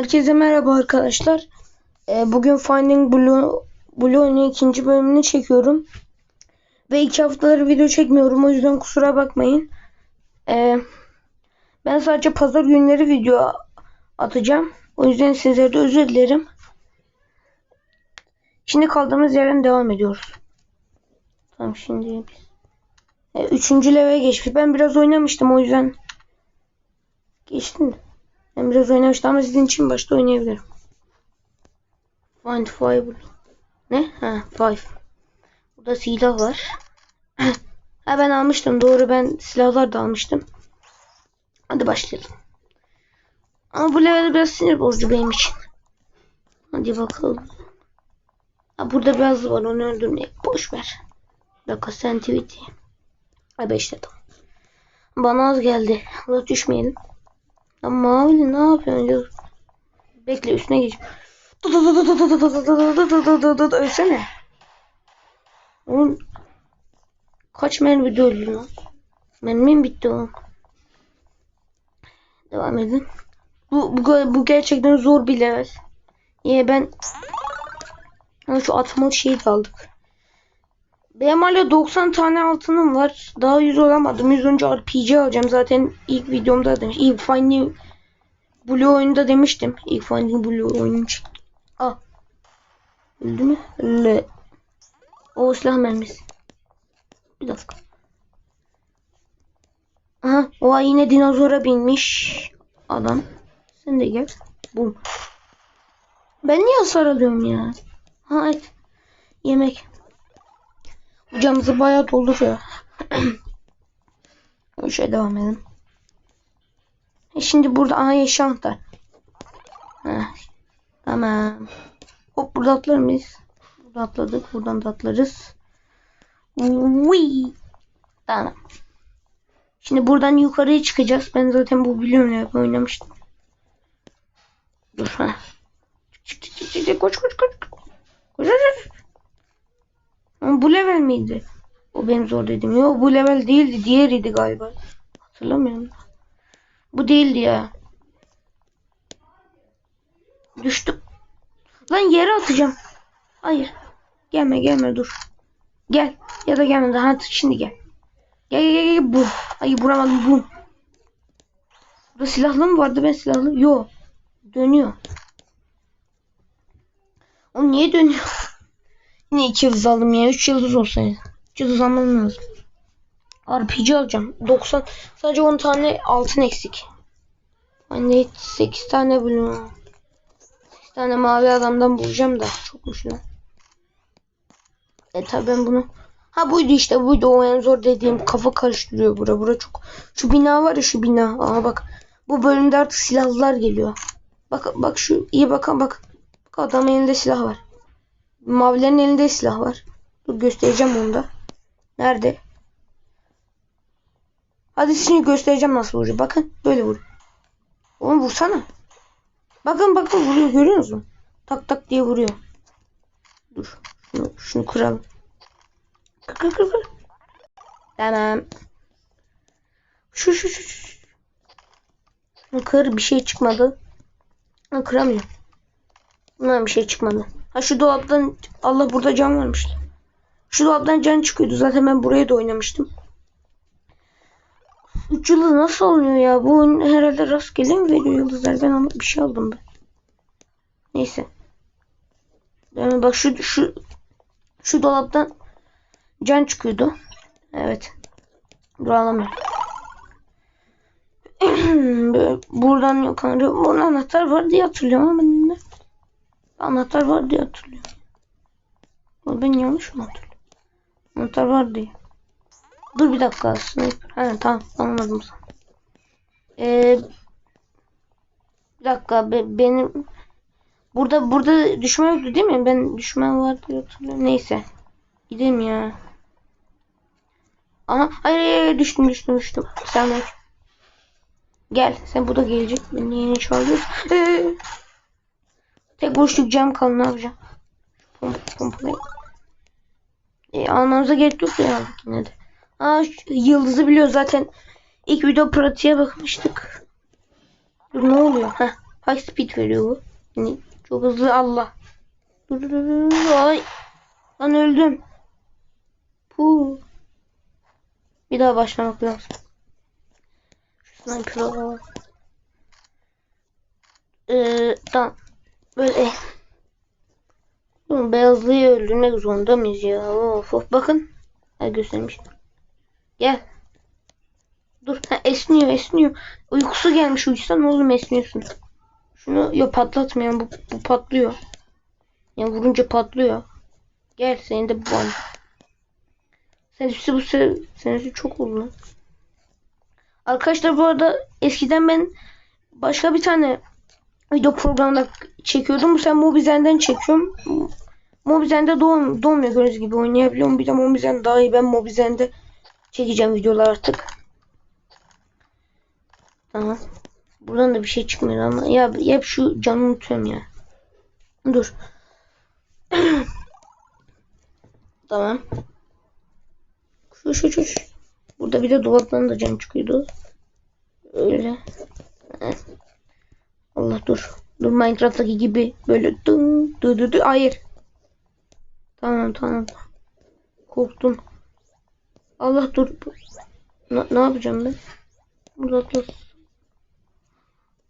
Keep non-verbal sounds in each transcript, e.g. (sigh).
Herkese merhaba arkadaşlar. Ee, bugün Finding Blue Blue'un ikinci bölümünü çekiyorum. Ve iki haftaları video çekmiyorum. O yüzden kusura bakmayın. Ee, ben sadece pazar günleri video atacağım. O yüzden sizlere de özür dilerim. Şimdi kaldığımız yerden devam ediyoruz. Tamam şimdi biz. Ee, üçüncü leveye geçmiş. Ben biraz oynamıştım o yüzden. Geçtim de. Ben biraz oynamıştım ama sizin için başta oynayabilirim. Find five. Ne? Ha, five. Burada silah var. (clears throat) ha ben almıştım. Doğru ben silahlar da almıştım. Hadi başlayalım. Ama bu level biraz sinir bozucu benim için. Hadi bakalım. Ha, burada biraz var onu öldürmeyek. Boş ver. Dakika sensitivity. Ha 5 tamam. Bana az geldi. Düşmeyelim. Ya Mavili ne yapıyorsun? Ya? Bekle üstüne geç. Ölsene. Oğlum kaç mermi öldü lan? Mermim bitti oğlum. Devam edin. Bu, bu, bu gerçekten zor bir level. Niye ben Ha, şu atmalı şeyi de aldık. Benim hala 90 tane altınım var. Daha 100 olamadım. 100. RPG alacağım. Zaten ilk videomda demiş. İlk Finding Blue oyunda demiştim. İlk Finding Blue oyunu için. Aa. Öldü mü? Öldü. O silah mermisi. Bir dakika. Aha. O yine dinozora binmiş. Adam. Sen de gel. Bum. Ben niye hasar alıyorum ya? Ha evet. Yemek. Camımızı bayağı dolduruyor. (clears throat) Şöyle devam edelim. E şimdi burada aha yeşil anahtar. Heh. Tamam. Hop burada atlar mıyız? Burada atladık. Buradan da atlarız. Wee. Tamam. Şimdi buradan yukarıya çıkacağız. Ben zaten bu biliyorum ya. Oynamıştım. Dur ha. Çık çık çık çık. Koş koş koş. Koş koş. Ama bu level miydi? O benim zor dedim. Yok bu level değildi. Diğeriydi galiba. Hatırlamıyorum. Bu değildi ya. Düştüm. Lan yere atacağım. Hayır. Gelme gelme dur. Gel. Ya da gelme. Daha şimdi gel. Gel gel gel. gel. Bu. Hayır vuramadım. Bu. Burada silahlı mı vardı? Ben silahlı. Yo. Dönüyor. O niye dönüyor? Yine iki yıldız aldım ya. Üç yıldız olsaydı. Üç yıldız almam lazım. RPG alacağım. 90. Sadece 10 tane altın eksik. Hani 8 tane blue. 8 tane mavi adamdan bulacağım da. Çokmuş lan. E tabi ben bunu. Ha buydu işte buydu o en zor dediğim kafa karıştırıyor bura bura çok. Şu bina var ya şu bina. Aa bak. Bu bölümde artık silahlılar geliyor. Bak bak şu iyi bakan bak. Bak adamın elinde silah var. Mavilerin elinde silah var. Dur göstereceğim onu da. Nerede? Hadi şimdi göstereceğim nasıl vuruyor. Bakın böyle vur. Oğlum vursana. Bakın bakın vuruyor görüyor musun? Tak tak diye vuruyor. Dur. Şunu, şunu kıralım. Kır kır kır kır. Tamam. Şu şu şu. şu. Kır bir şey çıkmadı. Ha, kıramıyorum. Bundan bir şey çıkmadı. Ha şu dolaptan Allah burada can varmış. Şu dolaptan can çıkıyordu. Zaten ben buraya da oynamıştım. 3 yıldız nasıl oluyor ya? Bu oyun herhalde rastgele mi veriyor yıldızlar? Ben onu bir şey aldım ben. Neyse. Yani bak şu şu şu dolaptan can çıkıyordu. Evet. Dur alamıyorum. (clears throat) Buradan yukarı. Bunun anahtar var diye hatırlıyorum ama ne? Anahtar var diye hatırlıyorum. Ben yanlış mı hatırlıyorum? Anahtar var diye. Dur bir dakika. Sniper. Ha tamam anladım. Ee, bir dakika be, benim burada burada düşman yoktu değil mi? Ben düşman var diye hatırlıyorum. Neyse. Gidelim ya. Aha hayır, hayır, hayır düştüm düştüm düştüm. Sen. Gel sen burada gelecek. Beni yeni çağırıyorsun. Ee, tek boşluk cam kalın ne yapacağım? Pomp, pompalayı. E, almamıza gerek yok ya yine de. Aa yıldızı biliyor zaten. İlk video pratiğe bakmıştık. Dur ne oluyor? Heh. high speed veriyor bu. Yani çok hızlı Allah. Dur dur dur. Ay. Lan öldüm. Puh. Bir daha başlamak lazım. Şu sniper alalım. Ee, tamam. Böyle. Beyazlıyı öldürmek zorunda mıyız ya? Of of bakın. Ha göstermiş. Gel. Dur. Ha, esniyor esniyor. Uykusu gelmiş uyusan oğlum esniyorsun. Şunu yok patlatmayan bu, bu patlıyor. Yani vurunca patlıyor. Gel seni de bu an. Senesi bu se senesi çok oldu. Arkadaşlar bu arada eskiden ben başka bir tane video programda çekiyordum. Sen Mobizen'den çekiyorum. Mobizen'de doğum, doğmuyor gördüğünüz gibi oynayabiliyorum. Bir de Mobizen daha iyi. Ben Mobizen'de çekeceğim videolar artık. Tamam. Buradan da bir şey çıkmıyor ama ya hep şu canı unutuyorum ya. Dur. (clears throat) tamam. Şu şu. şu. Burada bir de dolaptan da can çıkıyordu. Öyle. Evet. Allah dur. Dur Minecraft'taki gibi böyle dın dı dı dı. Hayır. Tamam tamam. Korktum. Allah dur. Ne, ne yapacağım ben? Burada dur.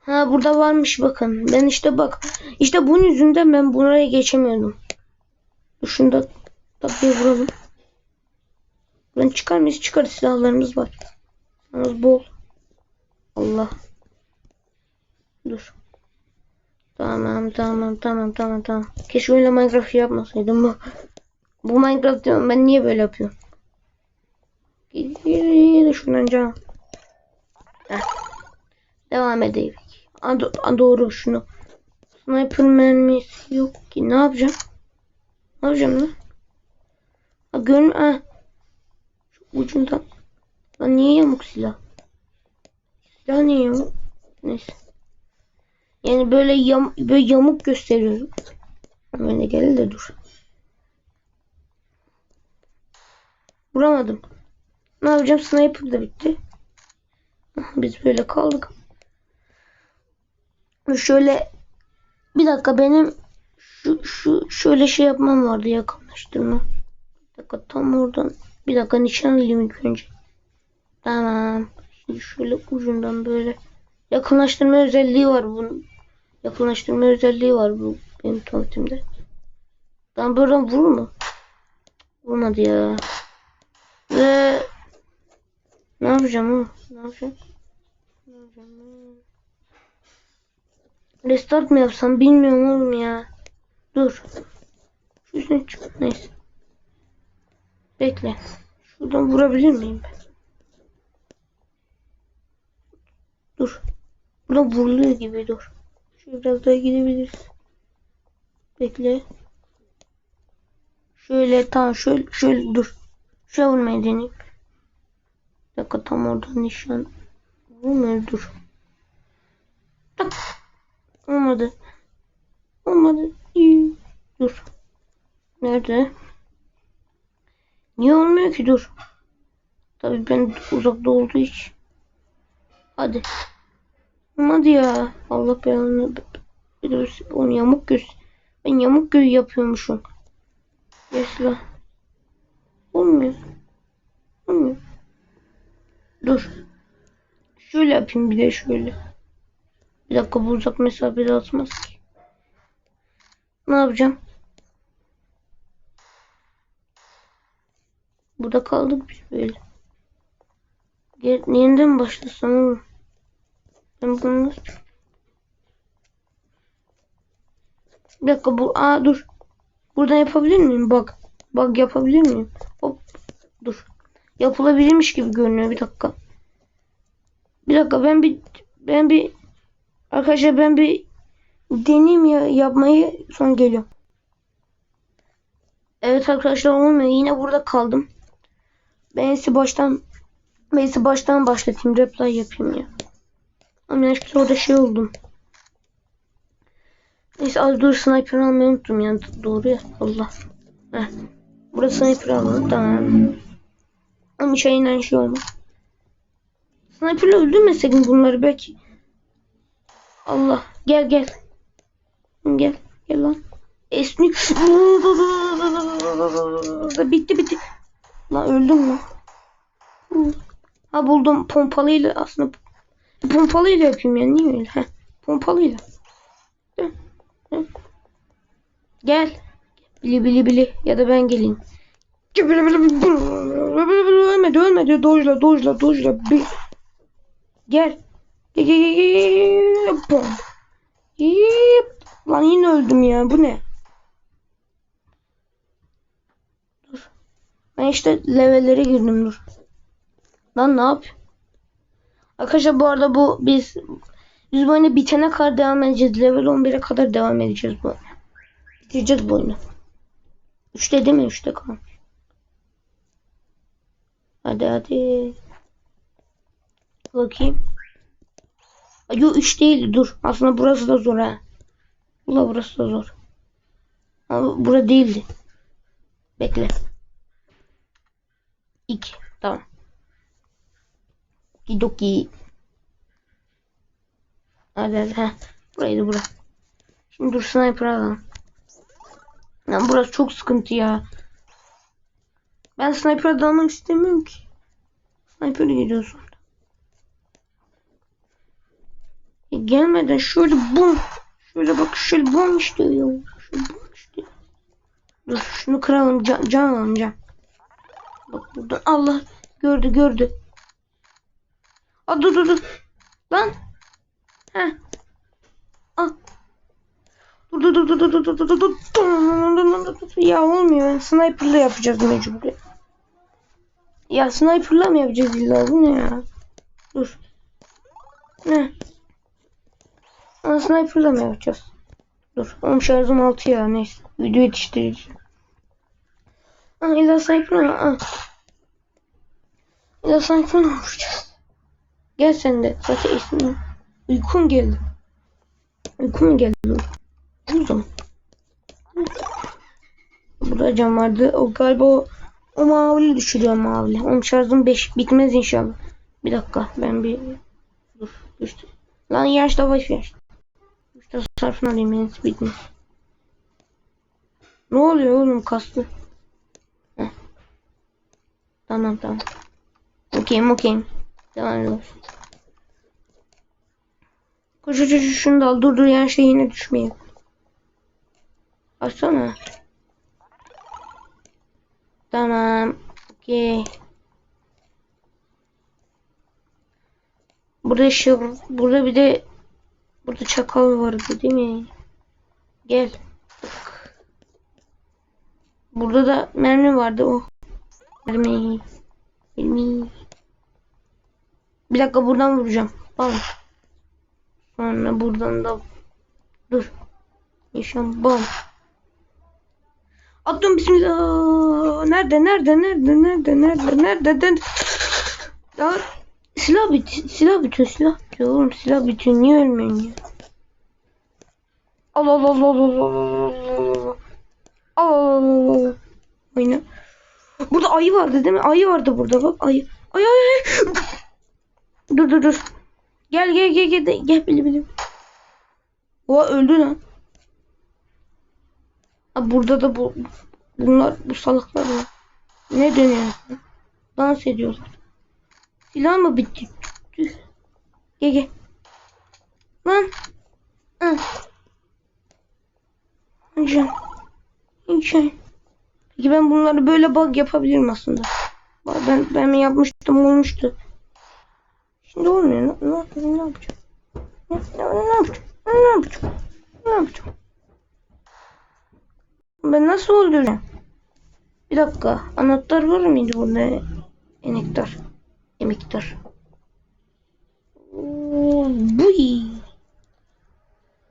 Ha burada varmış bakın. Ben işte bak. İşte bunun yüzünden ben buraya geçemiyordum. Dur tabii vuralım. Buradan çıkar mıyız? Çıkar silahlarımız var. Yalnız bol. Allah. Dur. Tamam tamam tamam tamam tamam. Keşke öyle Minecraft yapmasaydım bu. Bu Minecraft diyorum ben niye böyle yapıyorum? Gir şundan can. Heh. Devam edelim. A, do- a, doğru şunu. Sniper mermisi yok ki. Ne yapacağım? Ne yapacağım lan? Ha görün ha. Şu ucundan. Lan niye yamuk silah? Silah niye yamuk? Neyse. Yani böyle yam böyle yamuk gösteriyorum. Böyle gel de dur. Vuramadım. Ne yapacağım? Sniper da bitti. Biz böyle kaldık. Şöyle bir dakika benim şu, şu şöyle şey yapmam vardı yakınlaştırma. Bir dakika tam oradan bir dakika nişan alayım ilk önce. Tamam. Şimdi şöyle ucundan böyle yakınlaştırma özelliği var bunun. Yakınlaştırma özelliği var bu benim tanıtımda. Tamam buradan vurur mu? Vurmadı ya. Ve ne yapacağım ha? Ne yapacağım? Ne yapacağım? Restart mı yapsam bilmiyorum oğlum ya. Dur. Şu üstüne çık. Neyse. Bekle. Şuradan vurabilir miyim ben? Dur. Buradan vuruluyor gibi dur. Şöyle biraz daha gidebiliriz. Bekle. Şöyle tam şöyle şöyle dur. Şöyle vurmayı deneyeyim. Bir dakika tam oradan nişan. Vurmuyor dur. Tak. Olmadı. Olmadı. İyi. Dur. Nerede? Niye olmuyor ki dur. Tabii ben uzakta olduğu için. Hadi. Olmadı ya. Allah belanı. Onu yamuk göz. Ben yamuk göz yapıyormuşum. Yesla. Olmuyor. Olmuyor. Dur. Şöyle yapayım bir de şöyle. Bir dakika bu uzak mesafede atmaz ki. Ne yapacağım? Burada kaldık biz böyle. Yeniden başlasam oğlum. Nasıl... Bir dakika bu... Aa dur. Buradan yapabilir miyim? Bak. Bak yapabilir miyim? Hop. Dur. Yapılabilirmiş gibi görünüyor. Bir dakika. Bir dakika ben bir... Ben bir... Arkadaşlar ben bir deneyim ya yapmayı son geliyorum. Evet arkadaşlar olmuyor. Yine burada kaldım. Ben iyisi baştan ben iyisi baştan başlatayım. Reply yapayım ya. Ama yanlışlıkla orada şey oldum. Neyse az dur sniper almayı unuttum ya. Doğru ya. Allah. Heh. Burada sniper alalım. Tamam. Ama şeyinden şey olmaz. Sniper'la öldürmesek mi bunları belki? Allah. Gel gel. Gel. Gel lan. Esnik. bitti bitti. Lan öldüm mü? Ha buldum pompalıyla aslında pompalıyla yapayım ya niye öyle? Heh, pompalıyla. Gel. Bili bili bili ya da ben geleyim. Ölmedi ölmedi dojla dojla dojla bir. Gel. Yip. Lan yine öldüm ya bu ne? Dur. Ben işte levellere girdim dur. Lan ne yap? Arkadaşlar bu arada bu biz biz bu oyunu bitene kadar devam edeceğiz. Level 11'e kadar devam edeceğiz bu oyunu. Bitireceğiz bu oyunu. 3'te değil mi? 3'te kalmış. Hadi hadi. Bakayım. Ay, Yo 3 değil dur. Aslında burası da zor ha. Ula burası da zor. Ama bura değildi. Bekle. 2. Tamam. Kidoki. Hadi hadi. Heh. Buraydı bura. Şimdi dur sniper alalım. Lan burası çok sıkıntı ya. Ben sniper almak istemiyorum ki. Sniper gidiyorsun. E, gelmeden şöyle bum. Şöyle bak şöyle bum işte ya. Şöyle bum işte. Dur şunu kıralım can, can alalım can. Bak buradan Allah gördü gördü. Aa dur dur dur. Lan. Heh. Aa. Dur dur dur dur dur dur dur dur dur dur Ya olmuyor. Sniper'la yapacağız mecbur. Ya sniper'la mı yapacağız illa bu ne ya? Dur. Ne? Aa, sniper'la mı yapacağız? Dur. Oğlum şarjım 6 ya neyse. Video yetiştireceğim. Aa illa sniper'la mı? Aa. İlla sniper'la mı yapacağız? Gel sen de. Zaten ismin. Uykum geldi. Uykum geldi. Buldum. Burada cam vardı. O galiba o, o mavili düşürüyor mavili. Onun şarjım 5 bitmez inşallah. Bir dakika ben bir dur düştü. Lan yaşta boş ver. İşte sarfını alayım en bitmez. Ne oluyor oğlum kastı? Heh. Tamam tamam. Okeyim okeyim. Devam ediyoruz. Koş koş koş şunu da al. Dur dur yan şey yine düşmeyin. Açsana. Tamam. Okey. Burada şey burada bir de burada çakal vardı değil mi? Gel. Burada da mermi vardı o. Mermi. Mermi. Bir dakika buradan vuracağım. Bam. Sonra buradan da dur. Nişan bam. Attım bismillah. Nerede nerede nerede nerede nerede nerede nerede? Ya silah bit silah bitiyor silah bitiyor oğlum silah bitiyor niye ölmüyorsun ya? Allah Allah Allah Allah Allah Allah Allah Allah Allah Oyna. Burada ayı vardı değil mi? Ayı vardı burada bak ayı. Ay ay ay. Dur dur dur. Gel gel gel gel gel bili bili. Oha öldü lan. Ha, burada da bu bunlar bu salaklar var. Ne dönüyor? Dans ediyorlar. Silah mı bitti? Gel gel. Lan. Hı. Can. Can. Peki ben bunları böyle bug yapabilirim aslında. Ben ben yapmıştım olmuştu. Şimdi olmuyor. Ne, ne, yapacağım? ne yapacağım? Ne, ne, ne yapacağım? Ne yapacağım? Ne yapacağım? Ben nasıl öldüreceğim? Bir dakika. Anahtar var mıydı burada? Enektar. Emektar. Bu iyi.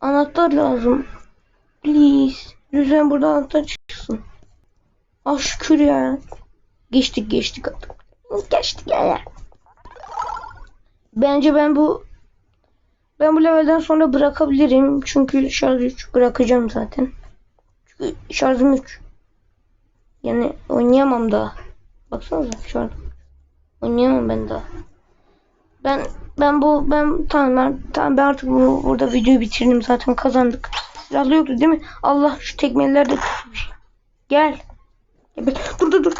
Anahtar lazım. Please. Lütfen burada anahtar çıksın. Ah şükür ya. Geçtik geçtik artık. Geçtik ya. Bence ben bu ben bu levelden sonra bırakabilirim. Çünkü şarj 3 bırakacağım zaten. Çünkü şarjım 3. Yani oynayamam daha. Baksanıza şarjım. Oynayamam ben daha. Ben Ben bu ben tamam ben tamam ben artık bu, burada videoyu bitirdim zaten kazandık. Silahlı yoktu değil mi? Allah şu tekmeliler de. Gel. Gel, Dur dur dur.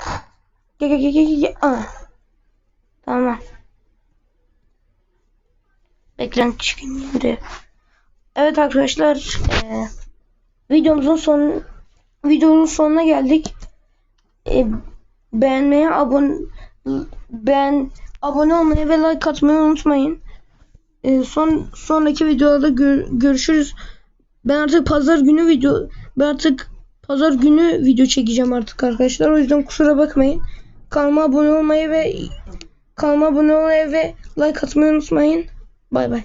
Gel gel gel gel gel. Aa. Tamam. Beklen çıkayım şimdi. Evet arkadaşlar eee, videomuzun son videonun sonuna geldik. E, beğenmeyi, abone ben abone olmayı ve like atmayı unutmayın. E, son sonraki videolarda gör- görüşürüz. Ben artık pazar günü video ben artık pazar günü video çekeceğim artık arkadaşlar. O yüzden kusura bakmayın. Kanalıma abone olmayı ve kanalıma abone olmayı ve like atmayı unutmayın. Bye bye.